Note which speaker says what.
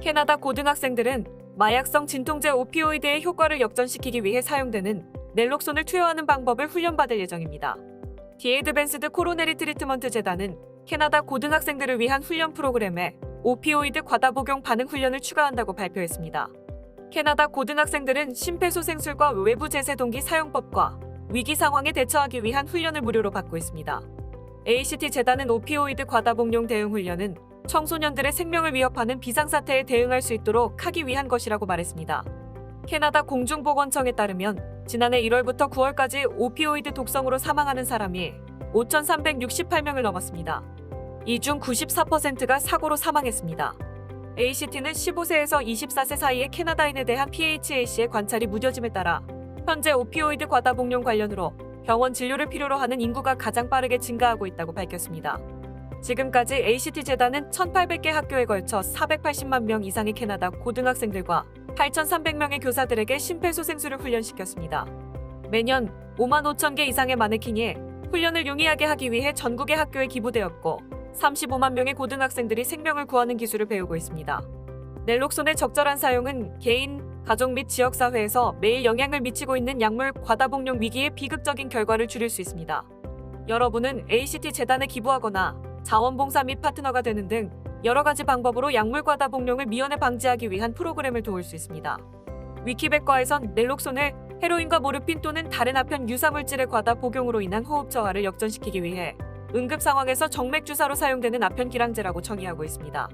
Speaker 1: 캐나다 고등학생들은 마약성 진통제 오피오이드의 효과를 역전시키기 위해 사용되는 넬록손을 투여하는 방법을 훈련받을 예정입니다. 디에드밴스드 코로네리 트리트먼트 재단은 캐나다 고등학생들을 위한 훈련 프로그램에 오피오이드 과다 복용 반응 훈련을 추가한다고 발표했습니다. 캐나다 고등학생들은 심폐소생술과 외부 제세 동기 사용법과 위기 상황에 대처하기 위한 훈련을 무료로 받고 있습니다. ACT 재단은 오피오이드 과다 복용 대응 훈련은 청소년들의 생명을 위협하는 비상사태에 대응할 수 있도록 하기 위한 것이라고 말했습니다. 캐나다 공중보건청에 따르면 지난해 1월부터 9월까지 오피오이드 독성으로 사망하는 사람이 5,368명을 넘었습니다. 이 중 94%가 사고로 사망했습니다. ACT는 15세에서 24세 사이의 캐나다인에 대한 PHAC의 관찰이 무뎌짐에 따라 현재 오피오이드 과다 복용 관련으로 병원 진료를 필요로 하는 인구가 가장 빠르게 증가하고 있다고 밝혔습니다. 지금까지 ACT 재단은 1,800개 학교에 걸쳐 480만 명 이상의 캐나다 고등학생들과 8,300명의 교사들에게 심폐소생술을 훈련시켰습니다. 매년 5만 5천 개 이상의 마네킹이 훈련을 용이하게 하기 위해 전국의 학교에 기부되었고 35만 명의 고등학생들이 생명을 구하는 기술을 배우고 있습니다. 넬록손의 적절한 사용은 개인, 가족 및 지역사회에서 매일 영향을 미치고 있는 약물 과다복용 위기의 비극적인 결과를 줄일 수 있습니다. 여러분은 ACT 재단에 기부하거나 자원봉사 및 파트너가 되는 등 여러 가지 방법으로 약물 과 다복용을 미연에 방지하기 위한 프로그램을 도울 수 있습니다. 위키백과에선 넬록손을 헤로인과 모르핀 또는 다른 아편 유사물질의 과다 복용으로 인한 호흡 저하를 역전시키기 위해 응급 상황에서 정맥 주사로 사용되는 아편 기량제라고 정의하고 있습니다.